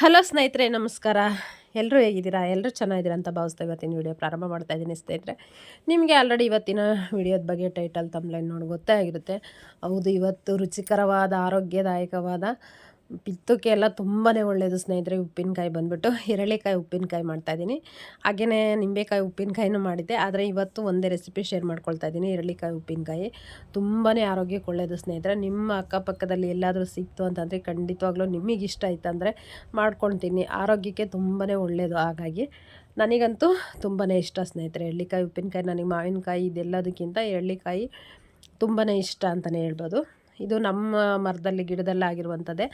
Hello ಸ್ನೇಹಿತರೆ, ನಮಸ್ಕಾರ. ಎಲ್ಲರೂ ಹೇಗಿದ್ದೀರಾ? ಎಲ್ಲರೂ ಚೆನ್ನಾಗಿದ್ದೀರಾ ಅಂತ ಭಾವಿಸ್ತಾ ಇವತ್ತಿನ ವಿಡಿಯೋ ಪ್ರಾರಂಭ ಮಾಡ್ತಾ ಇದ್ದೀನಿ ಸ್ನೇಹಿತರೆ. ನಿಮಗೆ ಆಲ್ರೆಡಿ ಇವತ್ತಿನ ವಿಡಿಯೋದ ಬಗ್ಗೆ ಟೈಟಲ್ ತಮ್ಲೈನ್ ನೋಡಿ ಗೊತ್ತೇ ಆಗಿರುತ್ತೆ. ಹೌದು, ಇವತ್ತು ರುಚಿಕರವಾದ, ಆರೋಗ್ಯದಾಯಕವಾದ ಪಿತ್ತಕ್ಕೆ ಎಲ್ಲ ತುಂಬಾ ಒಳ್ಳೆಯದು ಸ್ನೇಹಿತರೆ, ಉಪ್ಪಿನಕಾಯಿ ಬಂದುಬಿಟ್ಟು ಎರಳಿಕಾಯಿ ಉಪ್ಪಿನಕಾಯಿ ಮಾಡ್ತಾಯಿದ್ದೀನಿ ಹಾಗೆಯೇ ನಿಂಬೆಕಾಯಿ ಉಪ್ಪಿನಕಾಯಿನೂ ಮಾಡಿದ್ದೆ, ಆದರೆ ಇವತ್ತು ಒಂದೇ ರೆಸಿಪಿ ಶೇರ್ ಮಾಡ್ಕೊಳ್ತಾ ಇದ್ದೀನಿ ಎರಳಿಕಾಯಿ ಉಪ್ಪಿನಕಾಯಿ. ತುಂಬಾ ಆರೋಗ್ಯಕ್ಕೆ ಒಳ್ಳೆಯದು ಸ್ನೇಹಿತರೆ, ನಿಮ್ಮ ಅಕ್ಕಪಕ್ಕದಲ್ಲಿ ಎಲ್ಲಾದರೂ ಸಿಕ್ತು ಅಂತಂದರೆ ಖಂಡಿತವಾಗ್ಲೂ ನಿಮಗೆ ಇಷ್ಟ ಆಯ್ತಂದರೆ ಮಾಡ್ಕೊಳ್ತೀನಿ. ಆರೋಗ್ಯಕ್ಕೆ ತುಂಬಾ ಒಳ್ಳೆಯದು ಹಾಗಾಗಿ. ನನಗಂತೂ ತುಂಬಾ ಇಷ್ಟ ಸ್ನೇಹಿತರೆ ಎಳ್ಳಿಕಾಯಿ ಉಪ್ಪಿನಕಾಯಿ, ನನಗೆ ಮಾವಿನಕಾಯಿ ಇದೆಲ್ಲದಕ್ಕಿಂತ ಎಳ್ಳಿಕಾಯಿ ತುಂಬಾ ಇಷ್ಟ ಅಂತಲೇ ಹೇಳ್ಬೋದು. ಇದು ನಮ್ಮ ಮರದಲ್ಲಿ ಗಿಡದಲ್ಲಿ ಆಗಿರುವಂಥದ್ದೇ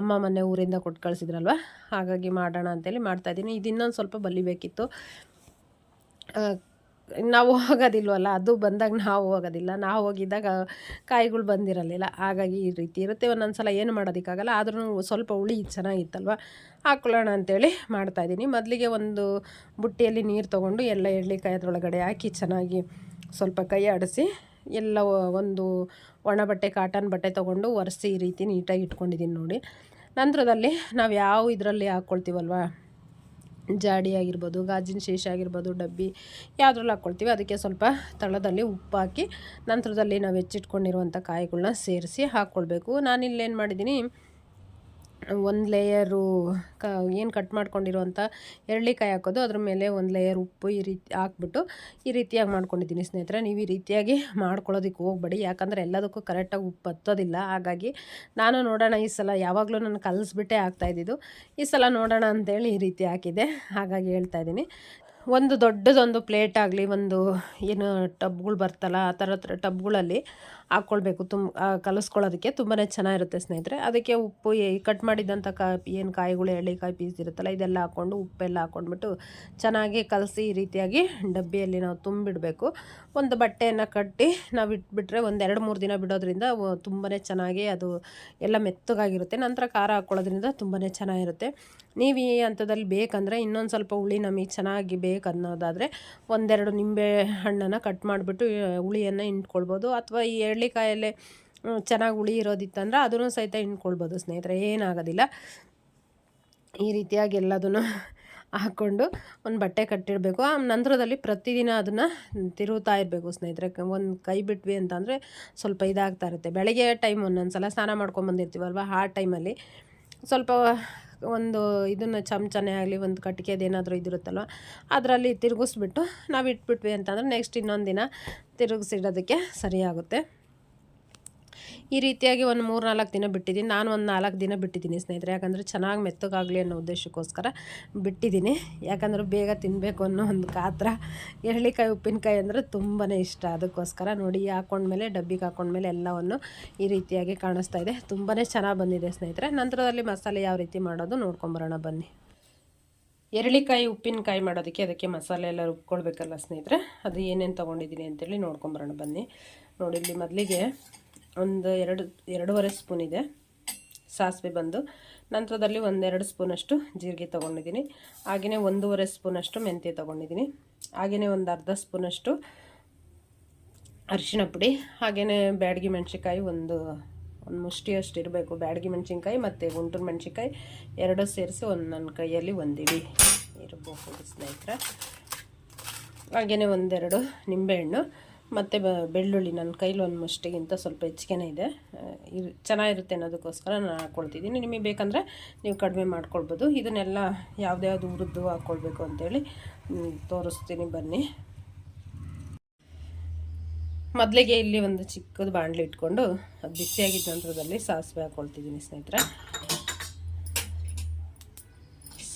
ಅಮ್ಮ ಮೊನ್ನೆ ಊರಿಂದ ಕೊಟ್ಟು ಕಳಿಸಿದ್ರಲ್ವ? ಹಾಗಾಗಿ ಮಾಡೋಣ ಅಂತೇಳಿ ಮಾಡ್ತಾಯಿದ್ದೀನಿ ಇದು ಇನ್ನೊಂದು ಸ್ವಲ್ಪ ಬಲಿಬೇಕಿತ್ತು ನಾವು ಹೋಗೋದಿಲ್ವಲ್ಲ? ಅದು ಬಂದಾಗ ನಾವು ಹೋಗೋದಿಲ್ಲ. ನಾವು ಹೋಗಿದ್ದಾಗ ಕಾಯಿಗಳು ಬಂದಿರಲಿಲ್ಲ. ಹಾಗಾಗಿ ಈ ರೀತಿ ಇರುತ್ತೆ. ಒಂದೊಂದು ಸಲ ಏನು ಮಾಡೋದಕ್ಕಾಗಲ್ಲ. ಆದ್ರೂ ಸ್ವಲ್ಪ ಹುಳಿ ಚೆನ್ನಾಗಿತ್ತಲ್ವ? ಹಾಕ್ಕೊಳ್ಳೋಣ ಅಂತೇಳಿ ಮಾಡ್ತಾಯಿದ್ದೀನಿ ಮೊದಲಿಗೆ ಒಂದು ಬುಟ್ಟಿಯಲ್ಲಿ ನೀರು ತೊಗೊಂಡು ಎಲ್ಲ ಎಳ್ಳಿಕಾಯಿ ಅದರೊಳಗಡೆ ಹಾಕಿ ಚೆನ್ನಾಗಿ ಸ್ವಲ್ಪ ಕೈ ಆಡಿಸಿ ಎಲ್ಲ ಒಂದು ಒಣ ಬಟ್ಟೆ ಕಾಟನ್ ಬಟ್ಟೆ ತೊಗೊಂಡು ಒರೆಸಿ ಈ ರೀತಿ ನೀಟಾಗಿ ಇಟ್ಕೊಂಡಿದ್ದೀನಿ ನೋಡಿ. ನಂತರದಲ್ಲಿ ನಾವು ಯಾವ ಇದರಲ್ಲಿ ಹಾಕ್ಕೊಳ್ತೀವಲ್ವ ಜಾಡಿ ಆಗಿರ್ಬೋದು, ಗಾಜಿನ ಶೇಷ ಆಗಿರ್ಬೋದು, ಡಬ್ಬಿ ಯಾವುದ್ರಲ್ಲಿ ಹಾಕ್ಕೊಳ್ತೀವಿ ಅದಕ್ಕೆ ಸ್ವಲ್ಪ ತಳದಲ್ಲಿ ಉಪ್ಪು ಹಾಕಿ ನಂತರದಲ್ಲಿ ನಾವು ಹೆಚ್ಚಿಟ್ಕೊಂಡಿರುವಂಥ ಕಾಯಿಗಳನ್ನ ಸೇರಿಸಿ ಹಾಕ್ಕೊಳ್ಬೇಕು ನಾನಿಲ್ಲೇನು ಮಾಡಿದ್ದೀನಿ ಒಂದು ಲೇಯರು ಕ, ಏನು ಕಟ್ ಮಾಡ್ಕೊಂಡಿರುವಂಥ ಎರಳಿಕಾಯಿ ಹಾಕೋದು. ಅದ್ರ ಮೇಲೆ ಒಂದು ಲೇಯರ್ ಉಪ್ಪು ಈ ರೀತಿ ಹಾಕ್ಬಿಟ್ಟು ಈ ರೀತಿಯಾಗಿ ಮಾಡ್ಕೊಂಡಿದ್ದೀನಿ ಸ್ನೇಹಿತರೆ. ನೀವು ಈ ರೀತಿಯಾಗಿ ಮಾಡ್ಕೊಳ್ಳೋದಕ್ಕೆ ಹೋಗ್ಬೇಡಿ. ಯಾಕಂದರೆ ಎಲ್ಲದಕ್ಕೂ ಕರೆಕ್ಟಾಗಿ ಉಪ್ಪು ಹತ್ತೋದಿಲ್ಲ. ಹಾಗಾಗಿ ನಾನು ನೋಡೋಣ ಈ ಸಲ ಯಾವಾಗಲೂ ನಾನು ಕಲಿಸ್ಬಿಟ್ಟೆ ಆಗ್ತಾಯಿದ್ದು ಈ ಸಲ ನೋಡೋಣ ಅಂತೇಳಿ ಈ ರೀತಿ ಹಾಕಿದೆ ಹಾಗಾಗಿ ಹೇಳ್ತಾ ಇದ್ದೀನಿ. ಒಂದು ದೊಡ್ಡದೊಂದು ಪ್ಲೇಟ್ ಆಗಲಿ, ಒಂದು ಏನು ಟಬ್ಗಳು ಬರ್ತಲ್ಲ, ಆ ಥರ ಟಬ್ಗಳಲ್ಲಿ ಹಾಕ್ಕೊಳ್ಬೇಕು ತುಂಬ ಕಲಿಸ್ಕೊಳ್ಳೋದಕ್ಕೆ ತುಂಬಾ ಚೆನ್ನಾಗಿರುತ್ತೆ ಸ್ನೇಹಿತರೆ. ಅದಕ್ಕೆ ಉಪ್ಪು ಕಟ್ ಮಾಡಿದಂಥ ಕಾ, ಏನು ಕಾಯಿಗಳು, ಎಳ್ಳಿಕಾಯಿ ಪೀಸ್ ಇರುತ್ತಲ್ಲ, ಇದೆಲ್ಲ ಹಾಕ್ಕೊಂಡು ಉಪ್ಪೆಲ್ಲ ಹಾಕ್ಕೊಂಡ್ಬಿಟ್ಟು ಚೆನ್ನಾಗಿ ಕಲಸಿ ಈ ರೀತಿಯಾಗಿ ಡಬ್ಬಿಯಲ್ಲಿ ನಾವು ತುಂಬಿಡಬೇಕು. ಒಂದು ಬಟ್ಟೆಯನ್ನು ಕಟ್ಟಿ ನಾವು ಇಟ್ಬಿಟ್ರೆ ಒಂದು ಎರಡು ಮೂರು ದಿನ ಬಿಡೋದ್ರಿಂದ ತುಂಬಾ ಚೆನ್ನಾಗಿ ಅದು ಎಲ್ಲ ಮೆತ್ತಗಾಗಿರುತ್ತೆ. ನಂತರ ಖಾರ ಹಾಕ್ಕೊಳ್ಳೋದ್ರಿಂದ ತುಂಬಾ ಚೆನ್ನಾಗಿರುತ್ತೆ. ನೀವು ಈ ಹಂತದಲ್ಲಿ ಬೇಕಂದರೆ ಇನ್ನೊಂದು ಸ್ವಲ್ಪ ಹುಳಿ ನಮಗೆ ಚೆನ್ನಾಗಿ ಬೇಕು ಅನ್ನೋದಾದರೆ ಒಂದೆರಡು ನಿಂಬೆ ಹಣ್ಣನ್ನು ಕಟ್ ಮಾಡಿಬಿಟ್ಟು ಹುಳಿಯನ್ನು ಇಂಟ್ಕೊಳ್ಬೋದು ಅಥವಾ ಈ ಎಳ್ಳಿಕಾಯಲ್ಲೇ ಚೆನ್ನಾಗಿ ಉಳಿ ಇರೋದಿತ್ತಂದ್ರೆ ಅದನ್ನು ಸಹಿತ ಹಿಂಡ್ಕೊಳ್ಬೋದು ಸ್ನೇಹಿತರೆ, ಏನಾಗೋದಿಲ್ಲ. ಈ ರೀತಿಯಾಗಿ ಎಲ್ಲದನ್ನು ಹಾಕ್ಕೊಂಡು ಒಂದು ಬಟ್ಟೆ ಕಟ್ಟಿಡಬೇಕು. ಆ ನಂತರದಲ್ಲಿ ಪ್ರತಿದಿನ ಅದನ್ನು ತಿರುಗುತ್ತಾ ಇರಬೇಕು ಸ್ನೇಹಿತರೆ. ಒಂದು ಕೈ ಬಿಟ್ವಿ ಅಂತಂದರೆ ಸ್ವಲ್ಪ ಇದಾಗ್ತಾ ಇರುತ್ತೆ. ಬೆಳಗ್ಗೆ ಟೈಮ್ ಒಂದೊಂದು ಸಲ ಸ್ನಾನ ಮಾಡ್ಕೊಂಬಂದಿರ್ತೀವಲ್ವ ಆ ಟೈಮಲ್ಲಿ ಸ್ವಲ್ಪ ಒಂದು ಇದನ್ನು ಚಮಚನೇ ಆಗಲಿ, ಒಂದು ಕಟ್ಟಿಗೆದೇನಾದರೂ ಇದಿರುತ್ತಲ್ವ, ಅದರಲ್ಲಿ ತಿರುಗಿಸ್ಬಿಟ್ಟು ನಾವು ಇಟ್ಬಿಟ್ವಿ ಅಂತಂದರೆ ನೆಕ್ಸ್ಟ್ ಇನ್ನೊಂದು ದಿನ ತಿರುಗಿಸಿಡೋದಕ್ಕೆ ಸರಿಯಾಗುತ್ತೆ. ಈ ರೀತಿಯಾಗಿ ಒಂದು ಮೂರು ನಾಲ್ಕು ದಿನ ಬಿಟ್ಟಿದ್ದೀನಿ. ನಾನು ಒಂದು ನಾಲ್ಕು ದಿನ ಬಿಟ್ಟಿದ್ದೀನಿ ಸ್ನೇಹಿತರೆ. ಯಾಕಂದರೆ ಚೆನ್ನಾಗಿ ಮೆತ್ತಗಾಗಲಿ ಅನ್ನೋ ಉದ್ದೇಶಕ್ಕೋಸ್ಕರ ಬಿಟ್ಟಿದ್ದೀನಿ. ಯಾಕಂದ್ರೆ ಬೇಗ ತಿನ್ನಬೇಕು ಅನ್ನೋ ಒಂದು ಕಾತ್ರ. ಎರಳಿಕಾಯಿ ಉಪ್ಪಿನಕಾಯಿ ಅಂದರೆ ತುಂಬಾ ಇಷ್ಟ. ಅದಕ್ಕೋಸ್ಕರ ನೋಡಿ, ಹಾಕೊಂಡ್ಮೇಲೆ, ಡಬ್ಬಿಗೆ ಹಾಕೊಂಡ್ಮೇಲೆ ಎಲ್ಲವನ್ನು ಈ ರೀತಿಯಾಗಿ ಕಾಣಿಸ್ತಾ ಇದೆ. ತುಂಬಾ ಚೆನ್ನಾಗಿ ಬಂದಿದೆ ಸ್ನೇಹಿತರೆ. ನಂತರದಲ್ಲಿ ಮಸಾಲೆ ಯಾವ ರೀತಿ ಮಾಡೋದು ನೋಡ್ಕೊಂಬರೋಣ ಬನ್ನಿ. ಎರಳಿಕಾಯಿ ಉಪ್ಪಿನಕಾಯಿ ಮಾಡೋದಕ್ಕೆ ಅದಕ್ಕೆ ಮಸಾಲೆ ಎಲ್ಲ ರುಬ್ಕೊಳ್ಬೇಕಲ್ಲ ಸ್ನೇಹಿತರೆ. ಅದು ಏನೇನು ತೊಗೊಂಡಿದ್ದೀನಿ ಅಂತೇಳಿ ನೋಡ್ಕೊಂಬರೋಣ ಬನ್ನಿ. ನೋಡಿ, ಇಲ್ಲಿ ಮೊದಲಿಗೆ ಒಂದು ಎರಡು, ಎರಡೂವರೆ ಸ್ಪೂನ್ ಇದೆ. ಸಾಸಿವೆ ಬಂದು. ನಂತರದಲ್ಲಿ ಒಂದೆರಡು ಸ್ಪೂನಷ್ಟು ಜೀರಿಗೆ ತೊಗೊಂಡಿದ್ದೀನಿ. ಹಾಗೆಯೇ ಒಂದೂವರೆ ಸ್ಪೂನಷ್ಟು ಮೆಂತ್ಯ ತೊಗೊಂಡಿದ್ದೀನಿ. ಹಾಗೆಯೇ ಒಂದು ಅರ್ಧ ಸ್ಪೂನಷ್ಟು ಅರಿಶಿಣ ಪುಡಿ ಹಾಗೆಯೇ ಬ್ಯಾಡಗಿ ಮೆಣಸಿನ್ಕಾಯಿ ಒಂದು ಒಂದು ಮುಷ್ಟಿಯಷ್ಟು ಇರಬೇಕು. ಬ್ಯಾಡಗಿ ಮೆಣಸಿನ್ಕಾಯಿ ಮತ್ತು ಗುಂಟೂರು ಮೆಣಸಿನ್ಕಾಯಿ ಎರಡೂ ಸೇರಿಸಿ ಒಂದು ನನ್ನ ಕೈಯಲ್ಲಿ ಒಂದಿಡಿ ಇರಬಹುದು ಸ್ನೇಹಿತರೆ. ಹಾಗೆಯೇ ಒಂದೆರಡು ನಿಂಬೆಹಣ್ಣು. ಮತ್ತು ಬೆಳ್ಳುಳ್ಳಿ ನನ್ನ ಕೈಲಿ ಒಂದು ಮುಷ್ಟಿಗಿಂತ ಸ್ವಲ್ಪ ಹೆಚ್ಚಿಗೆನೇ ಇದೆ. ಇರು ಚೆನ್ನಾಗಿರುತ್ತೆ ಅನ್ನೋದಕ್ಕೋಸ್ಕರ ನಾನು ಹಾಕ್ಕೊಳ್ತಿದ್ದೀನಿ. ನಿಮಗೆ ಬೇಕಂದರೆ ನೀವು ಕಡಿಮೆ ಮಾಡ್ಕೊಳ್ಬೋದು. ಇದನ್ನೆಲ್ಲ ಯಾವ್ದ್ಯಾವ್ದು ಹುರಿದು ಹಾಕ್ಕೊಳ್ಬೇಕು ಅಂತೇಳಿ ತೋರಿಸ್ತೀನಿ ಬನ್ನಿ. ಮೊದಲಿಗೆ ಇಲ್ಲಿ ಒಂದು ಚಿಕ್ಕದು ಬಾಣಲಿ ಇಟ್ಕೊಂಡು ಅದು ಬಿಸಿಯಾಗಿದ್ದ ನಂತರದಲ್ಲಿ ಸಾಸಿವೆ ಹಾಕ್ಕೊಳ್ತಿದ್ದೀನಿ ಸ್ನೇಹಿತರೆ.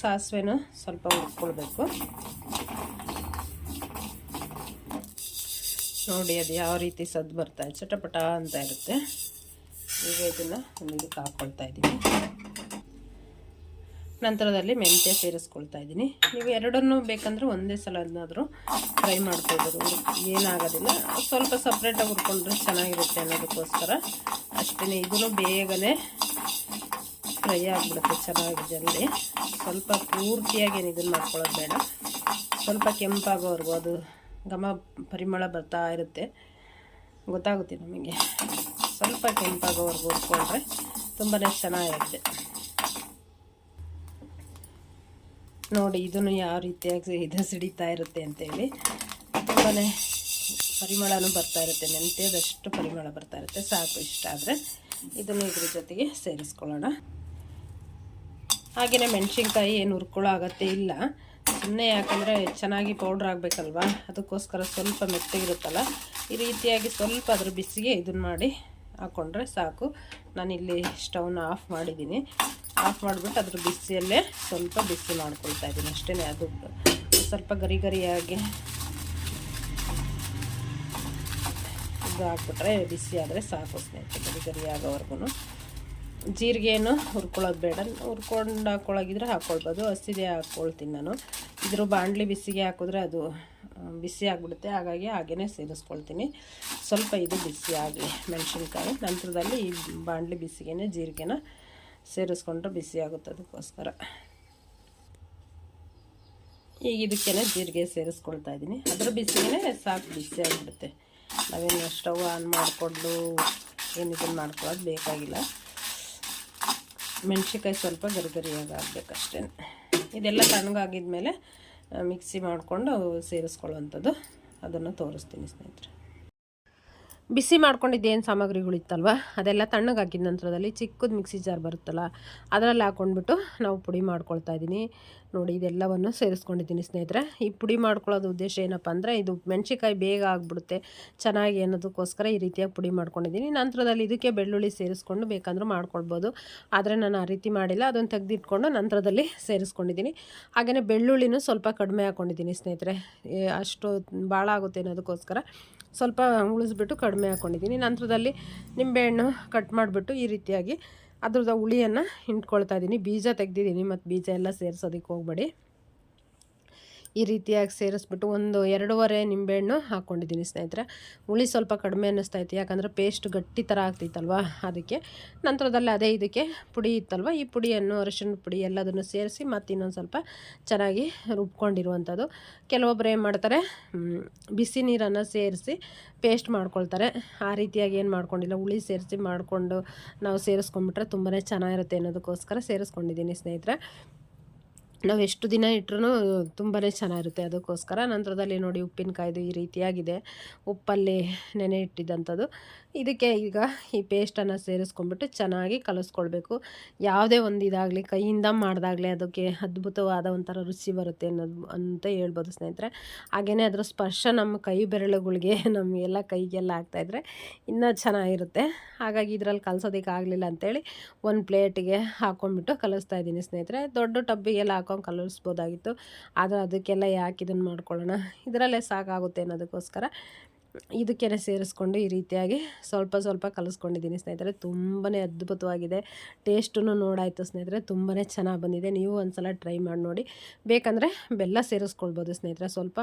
ಸಾಸಿವೆನೂ ಸ್ವಲ್ಪ ಹುರ್ಕೊಳ್ಬೇಕು. ನೋಡಿ ಅದು ಯಾವ ರೀತಿ ಸದ್ದು ಬರ್ತಾ ಇದೆ. ಚಟಪಟ ಅಂತ ಇರುತ್ತೆ. ಈಗ ಇದನ್ನು ಒಂದಿಗೆ ಹಾಕ್ಕೊಳ್ತಾ ಇದ್ದೀನಿ. ನಂತರದಲ್ಲಿ ಮೆಂತ್ಯ ಸೇರಿಸ್ಕೊಳ್ತಾ ಇದ್ದೀನಿ. ನೀವು ಎರಡನ್ನೂ ಬೇಕಂದ್ರೆ ಒಂದೇ ಸಲ ಅದನ್ನಾದರೂ ಫ್ರೈ ಮಾಡ್ಕೊಳ್ಬೋದು ಏನಾಗೋದಿಲ್ಲ. ಸ್ವಲ್ಪ ಸಪ್ರೇಟಾಗಿ ಹುರ್ಕೊಂಡ್ರೆ ಚೆನ್ನಾಗಿರುತ್ತೆ ಅನ್ನೋದಕ್ಕೋಸ್ಕರ ಅಷ್ಟೇ ಇದನ್ನು ಬೇಗನೆ ಫ್ರೈ ಆಗಿಬಿಡುತ್ತೆ ಚೆನ್ನಾಗಿ ಜಲ್ದಿ. ಸ್ವಲ್ಪ ಪೂರ್ತಿಯಾಗಿ ಏನು ಇದನ್ನು ಮಾಡ್ಕೊಳ್ಳೋದು ಬೇಡ. ಸ್ವಲ್ಪ ಕೆಂಪಾಗೋವರೆಗೂ ಅದು ಘಮ ಪರಿಮಳ ಬರ್ತಾ ಇರುತ್ತೆ. ಗೊತ್ತಾಗುತ್ತೆ ನಮಗೆ. ಸ್ವಲ್ಪ ಕೆಂಪಾಗೋವರೆಗೂ ಹುರ್ಕೊಂಡ್ರೆ ತುಂಬಾ ಚೆನ್ನಾಗಿರುತ್ತೆ. ನೋಡಿ, ಇದನ್ನು ಯಾವ ರೀತಿಯಾಗಿ ಇದು ಸಿಡಿತಾ ಇರುತ್ತೆ ಅಂತೇಳಿ. ತುಂಬಾ ಪರಿಮಳನೂ ಬರ್ತಾ ಇರುತ್ತೆ. ನೆಂತೆದಷ್ಟು ಪರಿಮಳ ಬರ್ತಾ ಇರುತ್ತೆ. ಸಾಕು ಇಷ್ಟ ಆದರೆ ಇದನ್ನು ಇದ್ರ ಜೊತೆಗೆ ಸೇರಿಸ್ಕೊಳ್ಳೋಣ. ಹಾಗೆಯೇ ಮೆಣಸಿನ್ಕಾಯಿ ಏನು ಹುರ್ಕೊಳ್ಳೋ ಅಗತ್ಯ ಇಲ್ಲ. ಸುಮ್ಮನೆ ಯಾಕಂದರೆ ಚೆನ್ನಾಗಿ ಪೌಡ್ರ್ ಆಗಬೇಕಲ್ವಾ? ಅದಕ್ಕೋಸ್ಕರ ಸ್ವಲ್ಪ ಮೆತ್ತಗಿರುತ್ತಲ್ಲ? ಈ ರೀತಿಯಾಗಿ ಸ್ವಲ್ಪ ಅದ್ರ ಬಿಸಿಗೆ ಇದನ್ನು ಮಾಡಿ ಹಾಕ್ಕೊಂಡ್ರೆ ಸಾಕು. ನಾನಿಲ್ಲಿ ಸ್ಟವ್ನ ಆಫ್ ಮಾಡಿದ್ದೀನಿ. ಆಫ್ ಮಾಡಿಬಿಟ್ಟು ಅದ್ರ ಬಿಸಿಯಲ್ಲೇ ಸ್ವಲ್ಪ ಬಿಸಿ ಮಾಡ್ಕೊಳ್ತಾ ಇದ್ದೀನಿ. ಅಷ್ಟೇ ಅದು ಸ್ವಲ್ಪ ಗರಿ ಗರಿಯಾಗಿ ಇದು ಹಾಕ್ಬಿಟ್ರೆ ಬಿಸಿ ಆದರೆ ಸಾಕು ಸ್ನೇಹಿತರೆ, ಗರಿ ಗರಿ ಆಗೋವರೆಗೂ ಜೀರಿಗೆಯನ್ನು ಹುರ್ಕೊಳ್ಳೋದು ಬೇಡ. ಹುರ್ಕೊಂಡು ಹಾಕ್ಕೊಳಗಿದ್ರೆ ಹಾಕ್ಕೊಳ್ಬೋದು ಹಸಿದೆ ಹಾಕ್ಕೊಳ್ತೀನಿ ನಾನು. ಇದ್ರ ಬಾಣಲಿ ಬಿಸಿಗೆ ಹಾಕಿದ್ರೆ ಅದು ಬಿಸಿ ಆಗಿಬಿಡುತ್ತೆ. ಹಾಗಾಗಿ ಹಾಗೇ ಸೇರಿಸ್ಕೊಳ್ತೀನಿ. ಸ್ವಲ್ಪ ಇದು ಬಿಸಿ ಆಗಲಿ ಮೆಣಸಿನ್ಕಾಯಿ. ನಂತರದಲ್ಲಿ ಈ ಬಾಣಲಿ ಬಿಸಿಗೆನೆ, ಜೀರಿಗೆನ ಸೇರಿಸ್ಕೊಂಡ್ರೆ ಬಿಸಿ ಆಗುತ್ತೆ ಅದಕ್ಕೋಸ್ಕರ. ಈಗ ಇದಕ್ಕೇನೆ ಜೀರಿಗೆ ಸೇರಿಸ್ಕೊಳ್ತಾ ಇದ್ದೀನಿ. ಅದರ ಬಿಸಿಗೆ ಸಾಕು, ಬಿಸಿ ಆಗಿಬಿಡುತ್ತೆ. ನಾವೇನು ಸ್ಟವ್ ಆನ್ ಮಾಡಿಕೊಂಡು ಏನು ಇದನ್ನು ಮಾಡ್ಕೊಳ್ಳೋದು ಬೇಕಾಗಿಲ್ಲ. ಮೆಣಸಿನ್ಕಾಯಿ ಸ್ವಲ್ಪ ಗರಿಗರಿಯಾಗಿ ಆಗಬೇಕಷ್ಟೇ ಇದೆಲ್ಲ ತಣ್ಣಗಾಗಿದ್ಮೇಲೆ ಮಿಕ್ಸಿ ಮಾಡಿಕೊಂಡು ಸೇರಿಸ್ಕೊಳ್ಳುವಂಥದ್ದು. ಅದನ್ನು ತೋರಿಸ್ತೀನಿ ಸ್ನೇಹಿತರೆ. ಬಿಸಿ ಮಾಡ್ಕೊಂಡಿದ್ದೇನು ಸಾಮಗ್ರಿಗಳಿತ್ತಲ್ವ ಅದೆಲ್ಲ ತಣ್ಣಗೆ ಹಾಕಿದ ನಂತರದಲ್ಲಿ ಚಿಕ್ಕದು ಮಿಕ್ಸಿ ಜಾರ್ ಬರುತ್ತಲ್ಲ, ಅದರಲ್ಲಿ ಹಾಕ್ಕೊಂಡ್ಬಿಟ್ಟು ನಾವು ಪುಡಿ ಮಾಡ್ಕೊಳ್ತಾ ಇದ್ದೀನಿ. ನೋಡಿ, ಇದೆಲ್ಲವನ್ನು ಸೇರಿಸ್ಕೊಂಡಿದ್ದೀನಿ ಸ್ನೇಹಿತರೆ. ಈ ಪುಡಿ ಮಾಡ್ಕೊಳ್ಳೋದು ಉದ್ದೇಶ ಏನಪ್ಪ ಅಂದರೆ, ಇದು ಮೆಣಸಿಕಾಯಿ ಬೇಗ ಆಗಿಬಿಡುತ್ತೆ. ಚೆನ್ನಾಗಿ ಅನ್ನೋದಕ್ಕೋಸ್ಕರ ಈ ರೀತಿಯಾಗಿ ಪುಡಿ ಮಾಡ್ಕೊಂಡಿದ್ದೀನಿ. ನಂತರದಲ್ಲಿ ಇದಕ್ಕೆ ಬೆಳ್ಳುಳ್ಳಿ ಸೇರಿಸ್ಕೊಂಡು ಬೇಕಂದ್ರೂ ಮಾಡ್ಕೊಳ್ಬೋದು. ಆದರೆ ನಾನು ಆ ರೀತಿ ಮಾಡಿಲ್ಲ, ಅದನ್ನು ತೆಗೆದಿಟ್ಕೊಂಡು ನಂತರದಲ್ಲಿ ಸೇರಿಸ್ಕೊಂಡಿದ್ದೀನಿ. ಹಾಗೆಯೇ ಬೆಳ್ಳುಳ್ಳಿನೂ ಸ್ವಲ್ಪ ಕಡಿಮೆ ಹಾಕ್ಕೊಂಡಿದ್ದೀನಿ ಸ್ನೇಹಿತರೆ. ಅಷ್ಟು ಭಾಳ ಆಗುತ್ತೆ ಅನ್ನೋದಕ್ಕೋಸ್ಕರ ಸ್ವಲ್ಪ ಉಳಿಸ್ಬಿಟ್ಟು ಕಡಿಮೆ ಹಾಕ್ಕೊಂಡಿದ್ದೀನಿ ನಂತರದಲ್ಲಿ ನಿಂಬೆಹಣ್ಣು ಕಟ್ ಮಾಡಿಬಿಟ್ಟು ಈ ರೀತಿಯಾಗಿ ಅದ್ರದ್ದು ಹುಳಿಯನ್ನು ಹಿಂಡ್ಕೊಳ್ತಾ ಇದ್ದೀನಿ ಬೀಜ ತೆಗ್ದಿದ್ದೀನಿ. ಮತ್ತು ಬೀಜ ಎಲ್ಲ ಸೇರಿಸೋದಕ್ಕೆ ಹೋಗ್ಬೇಡಿ. ಈ ರೀತಿಯಾಗಿ ಸೇರಿಸ್ಬಿಟ್ಟು ಒಂದು ಎರಡೂವರೆ ನಿಂಬೆಹಣ್ಣು ಹಾಕ್ಕೊಂಡಿದ್ದೀನಿ ಸ್ನೇಹಿತರೆ. ಹುಳಿ ಸ್ವಲ್ಪ ಕಡಿಮೆ ಅನ್ನಿಸ್ತಾ ಇತ್ತು. ಯಾಕಂದರೆ ಪೇಸ್ಟ್ ಗಟ್ಟಿ ಥರ ಆಗ್ತಿತ್ತಲ್ವ ಅದಕ್ಕೆ. ನಂತರದಲ್ಲಿ ಅದೇ ಇದಕ್ಕೆ ಪುಡಿ ಇತ್ತಲ್ವ? ಈ ಪುಡಿಯನ್ನು ಅರಿಶಿನ ಪುಡಿ ಎಲ್ಲದನ್ನು ಸೇರಿಸಿ ಮತ್ತು ಇನ್ನೊಂದು ಸ್ವಲ್ಪ ಚೆನ್ನಾಗಿ ರುಬ್ಕೊಂಡಿರುವಂಥದ್ದು. ಕೆಲವೊಬ್ಬರು ಏನು ಮಾಡ್ತಾರೆ ಬಿಸಿ ನೀರನ್ನು ಸೇರಿಸಿ ಪೇಸ್ಟ್ ಮಾಡ್ಕೊಳ್ತಾರೆ. ಆ ರೀತಿಯಾಗಿ ಏನು ಮಾಡ್ಕೊಂಡಿಲ್ಲ, ಹುಳಿ ಸೇರಿಸಿ ಮಾಡಿಕೊಂಡು ನಾವು ಸೇರಿಸ್ಕೊಂಡ್ಬಿಟ್ರೆ ತುಂಬಾ ಚೆನ್ನಾಗಿರುತ್ತೆ ಅನ್ನೋದಕ್ಕೋಸ್ಕರ ಸೇರಿಸ್ಕೊಂಡಿದ್ದೀನಿ ಸ್ನೇಹಿತರೆ. ನಾವು ಎಷ್ಟು ದಿನ ಇಟ್ಟರೂ ತುಂಬಾ ಚೆನ್ನಾಗಿರುತ್ತೆ ಅದಕ್ಕೋಸ್ಕರ ನಂತರದಲ್ಲಿ ನೋಡಿ ಉಪ್ಪಿನಕಾಯ್ದು ಈ ರೀತಿಯಾಗಿದೆ. ಉಪ್ಪಲ್ಲಿ ನೆನೆ ಇಟ್ಟಿದ್ದಂಥದ್ದು ಇದಕ್ಕೆ ಈಗ ಈ ಪೇಸ್ಟನ್ನು ಸೇರಿಸ್ಕೊಂಡ್ಬಿಟ್ಟು ಚೆನ್ನಾಗಿ ಕಲಿಸ್ಕೊಳ್ಬೇಕು. ಯಾವುದೇ ಒಂದು ಇದಾಗಲಿ, ಕೈಯಿಂದ ಮಾಡಿದಾಗಲಿ ಅದಕ್ಕೆ ಅದ್ಭುತವಾದ ಒಂಥರ ರುಚಿ ಬರುತ್ತೆ ಅನ್ನೋದು ಅಂತ ಹೇಳ್ಬೋದು ಸ್ನೇಹಿತರೆ. ಹಾಗೆಯೇ ಅದರ ಸ್ಪರ್ಶ ನಮ್ಮ ಕೈ ಬೆರಳುಗಳಿಗೆ ನಮಗೆಲ್ಲ ಕೈಗೆಲ್ಲ ಆಗ್ತಾಯಿದ್ರೆ ಇನ್ನೂ ಚೆನ್ನಾಗಿರುತ್ತೆ. ಹಾಗಾಗಿ ಇದರಲ್ಲಿ ಕಲಸೋದಕ್ಕೆ ಆಗಲಿಲ್ಲ ಅಂತೇಳಿ ಒಂದು ಪ್ಲೇಟಿಗೆ ಹಾಕ್ಕೊಂಡ್ಬಿಟ್ಟು ಕಲಿಸ್ತಾ ಇದ್ದೀನಿ ಸ್ನೇಹಿತರೆ. ದೊಡ್ಡ ಟಬ್ಬಿಗೆಲ್ಲ ಹಾಕೊಂಡು ಕಲಿಸ್ಬೋದಾಗಿತ್ತು ಆದರೆ ಅದಕ್ಕೆಲ್ಲ ಯಾಕೆ ಇದನ್ನು ಮಾಡ್ಕೊಳ್ಳೋಣ? ಇದರಲ್ಲೇ ಸಾಕಾಗುತ್ತೆ ಅನ್ನೋದಕ್ಕೋಸ್ಕರ ಇದಕ್ಕೇನೆ ಸೇರಿಸ್ಕೊಂಡು ಈ ರೀತಿಯಾಗಿ ಸ್ವಲ್ಪ ಸ್ವಲ್ಪ ಕಲಿಸ್ಕೊಂಡಿದ್ದೀನಿ ಸ್ನೇಹಿತರೆ. ತುಂಬಾ ಅದ್ಭುತವಾಗಿದೆ. ಟೇಸ್ಟೂ ನೋಡಾಯಿತು ಸ್ನೇಹಿತರೆ. ತುಂಬಾ ಚೆನ್ನಾಗಿ ಬಂದಿದೆ. ನೀವು ಒಂದ್ಸಲ ಟ್ರೈ ಮಾಡಿ ನೋಡಿ. ಬೇಕಂದರೆ ಬೆಲ್ಲ ಸೇರಿಸ್ಕೊಳ್ಬೋದು ಸ್ನೇಹಿತರೆ ಸ್ವಲ್ಪ.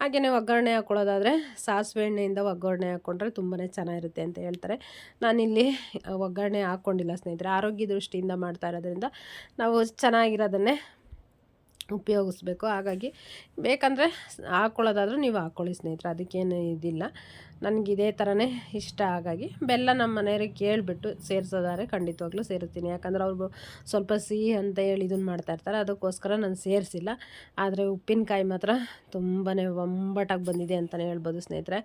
ಹಾಗೆಯೇ ಒಗ್ಗರಣೆ ಹಾಕ್ಕೊಳ್ಳೋದಾದರೆ ಸಾಸಿವೆ ಎಣ್ಣೆಯಿಂದ ಒಗ್ಗರಣೆ ಹಾಕ್ಕೊಂಡ್ರೆ ತುಂಬಾ ಚೆನ್ನಾಗಿರುತ್ತೆ ಅಂತ ಹೇಳ್ತಾರೆ. ನಾನಿಲ್ಲಿ ಒಗ್ಗರಣೆ ಹಾಕ್ಕೊಂಡಿಲ್ಲ ಸ್ನೇಹಿತರೆ. ಆರೋಗ್ಯ ದೃಷ್ಟಿಯಿಂದ ಮಾಡ್ತಾ ಇರೋದ್ರಿಂದ ನಾವು ಚೆನ್ನಾಗಿರೋದನ್ನೇ ಉಪಯೋಗಿಸ್ಬೇಕು. ಹಾಗಾಗಿ ಬೇಕಂದರೆ ಹಾಕ್ಕೊಳ್ಳೋದಾದರೂ ನೀವು ಹಾಕ್ಕೊಳ್ಳಿ ಸ್ನೇಹಿತರೆ ಅದಕ್ಕೇನು ಇದಿಲ್ಲ. ನನಗೆ ಇದೇ ಥರನೇ ಇಷ್ಟ ಹಾಗಾಗಿ ಬೆಲ್ಲ ನಮ್ಮ ಮನೆಯವ್ರಿಗೆ ಕೇಳಿಬಿಟ್ಟು ಸೇರಿಸೋದಾದ್ರೆ ಖಂಡಿತವಾಗ್ಲೂ ಸೇರಿಸ್ತೀನಿ ಯಾಕಂದ್ರೆ ಅವರು ಸ್ವಲ್ಪ ಸಿಹಿ ಅಂತ ಹೇಳಿ ಇದನ್ನು ಮಾಡ್ತಾ ಇರ್ತಾರೆ, ಅದಕ್ಕೋಸ್ಕರ ನಾನು ಸೇರಿಸಿಲ್ಲ. ಆದರೆ ಉಪ್ಪಿನಕಾಯಿ ಮಾತ್ರ ತುಂಬಾ ಒಂಬಟಾಗಿ ಬಂದಿದೆ ಅಂತಲೇ ಹೇಳ್ಬೋದು ಸ್ನೇಹಿತರೆ.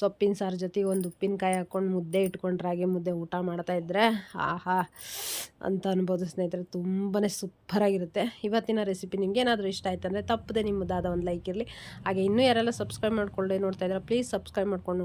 ಸೊಪ್ಪಿನ ಸಾರು ಜೊತೆಗೆ ಒಂದು ಉಪ್ಪಿನಕಾಯಿ ಹಾಕ್ಕೊಂಡು ಮುದ್ದೆ ಇಟ್ಕೊಂಡು ರಾಗಿ ಮುದ್ದೆ ಊಟ ಮಾಡ್ತಾ ಇದ್ದರೆ ಆಹಾ ಅಂತ ಅನ್ಬೋದು ಸ್ನೇಹಿತರೆ. ತುಂಬಾ ಸೂಪರಾಗಿರುತ್ತೆ ಇವತ್ತಿನ ರೆಸಿಪಿ ನಿಮ್ಗೆ ಏನಾದರೂ ಇಷ್ಟ ಆಯ್ತು ಅಂದರೆ ತಪ್ಪದೆ ನಿಮ್ಮದಾದ ಒಂದು ಲೈಕ್ ಇರಲಿ. ಹಾಗೆ ಇನ್ನೂ ಯಾರೆಲ್ಲ ಸಬ್ಸ್ಕ್ರೈಬ್ ಮಾಡ್ಕೊಳ್ಳಿ ನೋಡ್ತಾ ಇದ್ದಾರೆ ಪ್ಲೀಸ್ ಸಬ್ಸ್ಕ್ರೈಬ್ ಮಾಡ್ಕೊಂಡು